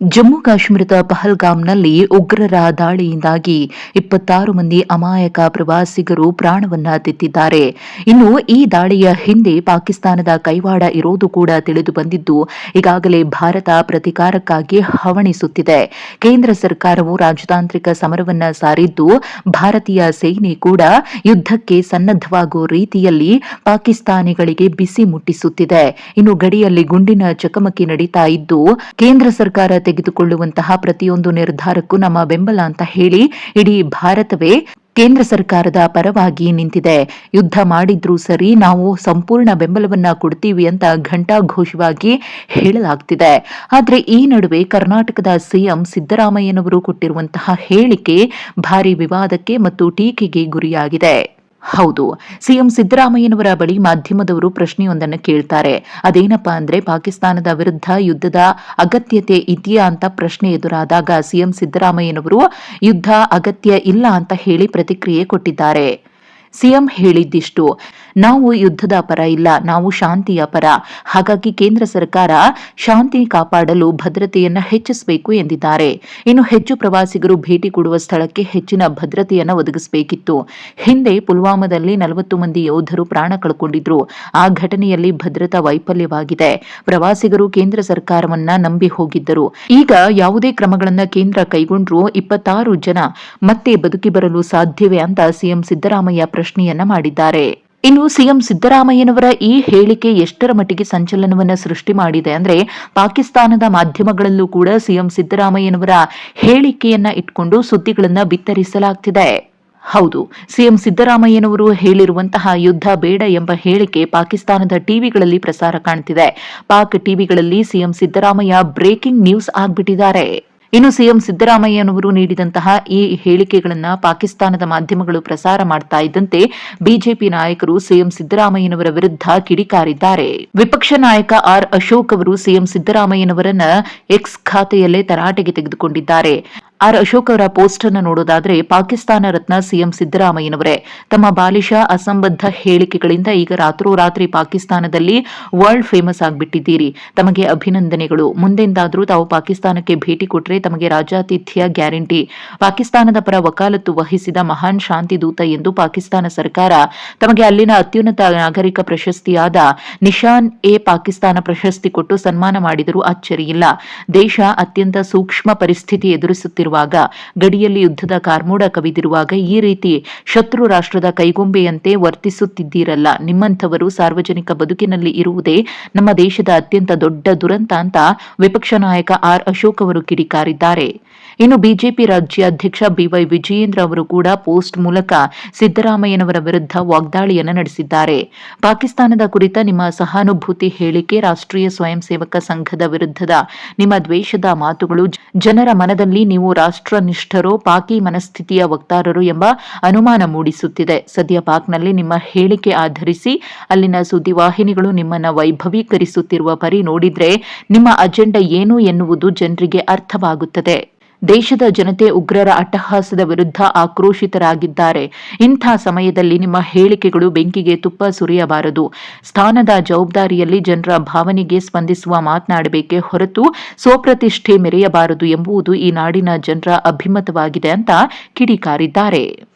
ಜಮ್ಮು ಕಾಶ್ಮೀರದ ಪಹಲ್ಗಾಮ್ನಲ್ಲಿ ಉಗ್ರರ ದಾಳಿಯಿಂದಾಗಿ ಇಪ್ಪತ್ತಾರು ಮಂದಿ ಅಮಾಯಕ ಪ್ರವಾಸಿಗರು ಪ್ರಾಣವನ್ನ ತೆತ್ತಿದ್ದಾರೆ. ಇನ್ನು ಈ ದಾಳಿಯ ಹಿಂದೆ ಪಾಕಿಸ್ತಾನದ ಕೈವಾಡ ಇರೋದು ಕೂಡ ತಿಳಿದು ಬಂದಿದ್ದು, ಈಗಾಗಲೇ ಭಾರತ ಪ್ರತಿಕಾರಕ್ಕಾಗಿ ಹವಣಿಸುತ್ತಿದೆ. ಕೇಂದ್ರ ಸರ್ಕಾರವು ರಾಜತಾಂತ್ರಿಕ ಸಮರವನ್ನ ಸಾರಿದ್ದು, ಭಾರತೀಯ ಸೇನೆ ಕೂಡ ಯುದ್ಧಕ್ಕೆ ಸನ್ನದ್ಧವಾಗುವ ರೀತಿಯಲ್ಲಿ ಪಾಕಿಸ್ತಾನಿಗಳಿಗೆ ಬಿಸಿ ಮುಟ್ಟಿಸುತ್ತಿದೆ. ಇನ್ನು ಗಡಿಯಲ್ಲಿ ಗುಂಡಿನ ಚಕಮಕಿ ನಡೀತಾ ಇದ್ದು, ಕೇಂದ್ರ ಸರ್ಕಾರ ತೆಗೆದುಕೊಳ್ಳುವಂತಹ ಪ್ರತಿಯೊಂದು ನಿರ್ಧಾರಕ್ಕೂ ನಮ್ಮ ಬೆಂಬಲ ಅಂತ ಹೇಳಿ ಇಡೀ ಭಾರತವೇ ಕೇಂದ್ರ ಸರ್ಕಾರದ ಪರವಾಗಿ ನಿಂತಿದೆ. ಯುದ್ಧ ಮಾಡಿದ್ರೂ ಸರಿ ನಾವು ಸಂಪೂರ್ಣ ಬೆಂಬಲವನ್ನ ಕೊಡ್ತೀವಿ ಅಂತ ಘಂಟಾಘೋಷವಾಗಿ ಹೇಳಲಾಗ್ತಿದೆ. ಆದರೆ ಈ ನಡುವೆ ಕರ್ನಾಟಕದ ಸಿಎಂ ಸಿದ್ದರಾಮಯ್ಯನವರು ಕೊಟ್ಟಿರುವಂತಹ ಹೇಳಿಕೆ ಭಾರಿ ವಿವಾದಕ್ಕೆ ಮತ್ತು ಟೀಕೆಗೆ ಗುರಿಯಾಗಿದೆ. ಹೌದು. ಸಿಎಂ ಸಿದ್ದರಾಮಯ್ಯನವರ ಬಳಿ ಮಾಧ್ಯಮದವರು ಪ್ರಶ್ನೆಯೊಂದನ್ನು ಕೇಳ್ತಾರೆ. ಅದೇನಪ್ಪಾ ಅಂದ್ರೆ ಪಾಕಿಸ್ತಾನದ ವಿರುದ್ಧ ಯುದ್ಧದ ಅಗತ್ಯತೆ ಇದೆಯಾ ಅಂತ ಪ್ರಶ್ನೆ ಎದುರಾದಾಗ ಸಿಎಂ ಸಿದ್ದರಾಮಯ್ಯನವರು, ಯುದ್ಧ ಅಗತ್ಯ ಇಲ್ಲ ಅಂತ ಹೇಳಿ ಪ್ರತಿಕ್ರಿಯೆ ಕೊಟ್ಟಿದ್ದಾರೆ. ಸಿಎಂ ಹೇಳಿದ್ದಿಷ್ಟು. ನಾವು ಯುದ್ಧದ ಪರ ಇಲ್ಲ, ನಾವು ಶಾಂತಿಯ ಪರ. ಹಾಗಾಗಿ ಕೇಂದ್ರ ಸರ್ಕಾರ ಶಾಂತಿ ಕಾಪಾಡಲು ಭದ್ರತೆಯನ್ನು ಹೆಚ್ಚಿಸಬೇಕು ಎಂದಿದ್ದಾರೆ. ಇನ್ನು ಹೆಚ್ಚು ಪ್ರವಾಸಿಗರು ಭೇಟಿ ಕೊಡುವ ಸ್ಥಳಕ್ಕೆ ಹೆಚ್ಚಿನ ಭದ್ರತೆಯನ್ನು ಒದಗಿಸಬೇಕಿತ್ತು. ಹಿಂದೆ ಪುಲ್ವಾಮಾದಲ್ಲಿ ನಲವತ್ತು ಮಂದಿ ಯೋಧರು ಪ್ರಾಣ ಕಳ್ಕೊಂಡಿದ್ರು. ಆ ಘಟನೆಯಲ್ಲಿ ಭದ್ರತಾ ವೈಫಲ್ಯವಾಗಿದೆ. ಪ್ರವಾಸಿಗರು ಕೇಂದ್ರ ಸರ್ಕಾರವನ್ನ ನಂಬಿ ಹೋಗಿದ್ದರು. ಈಗ ಯಾವುದೇ ಕ್ರಮಗಳನ್ನು ಕೇಂದ್ರ ಕೈಗೊಂಡ್ರೂ ಇಪ್ಪತ್ತಾರು ಜನ. ಮತ್ತೆ ಬದುಕಿ ಬರಲು ಸಾಧ್ಯವೇ ಅಂತ ಸಿಎಂ ಸಿದ್ದರಾಮಯ್ಯ ಪ್ರಶ್ನೆಯನ್ನ ಮಾಡಿದ್ದಾರೆ. ಇನ್ನು ಸಿಎಂ ಸಿದ್ದರಾಮಯ್ಯನವರ ಈ ಹೇಳಿಕೆ ಎಷ್ಟರ ಮಟ್ಟಿಗೆ ಸಂಚಲನವನ್ನ ಸೃಷ್ಟಿ ಮಾಡಿದೆ ಅಂದ್ರೆ ಪಾಕಿಸ್ತಾನದ ಮಾಧ್ಯಮಗಳಲ್ಲೂ ಕೂಡ ಸಿಎಂ ಸಿದ್ದರಾಮಯ್ಯನವರ ಹೇಳಿಕೆಯನ್ನ ಇಟ್ಕೊಂಡು ಸುದ್ದಿಗಳನ್ನ ಬಿತ್ತರಿಸಲಾಗ್ತಿದೆ. ಹೌದು, ಸಿಎಂ ಸಿದ್ದರಾಮಯ್ಯನವರು ಹೇಳಿರುವಂತಹ ಯುದ್ಧ ಬೇಡ ಎಂಬ ಹೇಳಿಕೆ ಪಾಕಿಸ್ತಾನದ ಟಿವಿಗಳಲ್ಲಿ ಪ್ರಸಾರ ಕಾಣ್ತಿದೆ. ಪಾಕ್ ಟಿವಿಗಳಲ್ಲಿ ಸಿಎಂ ಸಿದ್ದರಾಮಯ್ಯ ಬ್ರೇಕಿಂಗ್ ನ್ಯೂಸ್ ಆಗ್ಬಿಟ್ಟಿದ್ದಾರೆ. ಇನ್ನು ಸಿಎಂ ಸಿದ್ದರಾಮಯ್ಯನವರು ನೀಡಿದಂತಹ ಈ ಹೇಳಿಕೆಗಳನ್ನು ಪಾಕಿಸ್ತಾನದ ಮಾಧ್ಯಮಗಳು ಪ್ರಸಾರ ಮಾಡ್ತಾ ಇದ್ದಂತೆ ಬಿಜೆಪಿ ನಾಯಕರು ಸಿಎಂ ಸಿದ್ದರಾಮಯ್ಯನವರ ವಿರುದ್ಧ ಕಿಡಿಕಾರಿದ್ದಾರೆ. ವಿಪಕ್ಷ ನಾಯಕ ಆರ್ ಅಶೋಕ್ ಅವರು ಸಿಎಂ ಸಿದ್ದರಾಮಯ್ಯನವರನ್ನ ಎಕ್ಸ್ ಖಾತೆಯಲ್ಲೇ ತರಾಟೆಗೆ ತೆಗೆದುಕೊಂಡಿದ್ದಾರೆ. ಆರ್ ಅಶೋಕ್ ಅವರ ಪೋಸ್ಟ್ ಅನ್ನು ನೋಡೋದಾದ್ರೆ ಪಾಕಿಸ್ತಾನ ರತ್ನ ಸಿಎಂ ಸಿದ್ದರಾಮಯ್ಯನವರೇ. ತಮ್ಮ ಬಾಲಿಶ ಅಸಂಬದ್ಧ ಹೇಳಿಕೆಗಳಿಂದ ಈಗ ರಾತ್ರೋರಾತ್ರಿ ಪಾಕಿಸ್ತಾನದಲ್ಲಿ ವರ್ಲ್ಡ್ ಫೇಮಸ್ ಆಗಿಬಿಟ್ಟಿದ್ದೀರಿ. ತಮಗೆ ಅಭಿನಂದನೆಗಳು. ಮುಂದೆಂದಾದರೂ ತಾವು ಪಾಕಿಸ್ತಾನಕ್ಕೆ ಭೇಟಿ ಕೊಟ್ಟರೆ ತಮಗೆ ರಾಜಾತಿಥ್ಯ ಗ್ಯಾರಂಟಿ. ಪಾಕಿಸ್ತಾನದ ಪರ ವಕಾಲತ್ತು ವಹಿಸಿದ ಮಹಾನ್ ಶಾಂತಿ ದೂತ ಎಂದು ಪಾಕಿಸ್ತಾನ ಸರ್ಕಾರ ತಮಗೆ ಅಲ್ಲಿನ ಅತ್ಯುನ್ನತ ನಾಗರಿಕ ಪ್ರಶಸ್ತಿಯಾದ ನಿಶಾನ್ ಎ ಪಾಕಿಸ್ತಾನ ಪ್ರಶಸ್ತಿ ಕೊಟ್ಟು ಸನ್ಮಾನ ಮಾಡಿದರೂ ಅಚ್ಚರಿಯಿಲ್ಲ. ದೇಶ ಅತ್ಯಂತ ಸೂಕ್ಷ್ಮ ಪರಿಸ್ಥಿತಿ ಎದುರಿಸುತ್ತಿರುವ ಗಡಿಯಲ್ಲಿ ಯುದ್ಧದ ಕಾರ್ಮೋಡ ಕವಿದಿರುವಾಗ ಈ ರೀತಿ ಶತ್ರು ರಾಷ್ಟ್ರದ ಕೈಗೊಂಬೆಯಂತೆ ವರ್ತಿಸುತ್ತಿದ್ದೀರಲ್ಲ. ನಿಮ್ಮಂಥವರು ಸಾರ್ವಜನಿಕ ಬದುಕಿನಲ್ಲಿ ಇರುವುದೇ ನಮ್ಮ ದೇಶದ ಅತ್ಯಂತ ದೊಡ್ಡ ದುರಂತ ಅಂತ ವಿಪಕ್ಷ ನಾಯಕ ಆರ್ ಅಶೋಕ್ ಅವರು ಕಿಡಿಕಾರಿದ್ದಾರೆ. ಇನ್ನು ಬಿಜೆಪಿ ರಾಜ್ಯಾಧ್ಯಕ್ಷ ಬಿವೈ ವಿಜಯೇಂದ್ರ ಅವರು ಕೂಡ ಪೋಸ್ಟ್ ಮೂಲಕ ಸಿದ್ದರಾಮಯ್ಯನವರ ವಿರುದ್ಧ ವಾಗ್ದಾಳಿಯನ್ನು ನಡೆಸಿದ್ದಾರೆ. ಪಾಕಿಸ್ತಾನದ ಕುರಿತ ನಿಮ್ಮ ಸಹಾನುಭೂತಿ ಹೇಳಿಕೆ ರಾಷ್ಟ್ರೀಯ ಸ್ವಯಂ ಸೇವಕ ಸಂಘದ ವಿರುದ್ಧದ ನಿಮ್ಮ ದ್ವೇಷದ ಮಾತುಗಳು ಜನರ ಮನದಲ್ಲಿ ನೀವು ರಾಷ್ಟ್ರನಿಷ್ಠರೋ ಪಾಕಿ ಮನಸ್ಥಿತಿಯ ವಕ್ತಾರರು ಎಂಬ ಅನುಮಾನ ಮೂಡಿಸುತ್ತಿದೆ. ಸದ್ಯ ಪಾಕ್ನಲ್ಲಿ ನಿಮ್ಮ ಹೇಳಿಕೆ ಆಧರಿಸಿ ಅಲ್ಲಿನ ಸುದ್ದಿವಾಹಿನಿಗಳು ನಿಮ್ಮನ್ನ ವೈಭವೀಕರಿಸುತ್ತಿರುವ ಪರಿ ನೋಡಿದ್ರೆ ನಿಮ್ಮ ಅಜೆಂಡಾ ಏನು ಎನ್ನುವುದು ಜನರಿಗೆ ಅರ್ಥವಾಗುತ್ತದೆ. ದೇಶದ ಜನತೆ ಉಗ್ರರ ಅಟ್ಟಹಾಸದ ವಿರುದ್ಧ ಆಕ್ರೋಶಿತರಾಗಿದ್ದಾರೆ. ಇಂಥ ಸಮಯದಲ್ಲಿ ನಿಮ್ಮ ಹೇಳಿಕೆಗಳು ಬೆಂಕಿಗೆ ತುಪ್ಪ ಸುರಿಯಬಾರದು. ಸ್ಥಾನದ ಜವಾಬ್ದಾರಿಯಲ್ಲಿ ಜನರ ಭಾವನೆಗೆ ಸ್ಪಂದಿಸುವ ಮಾತನಾಡಬೇಕೆ ಹೊರತು ಸ್ವಪ್ರತಿಷ್ಠೆ ಮೆರೆಯಬಾರದು ಎಂಬುದು ಈ ನಾಡಿನ ಜನರ ಅಭಿಮತವಾಗಿದೆ ಅಂತ ಕಿಡಿಕಾರಿದ್ದಾರೆ.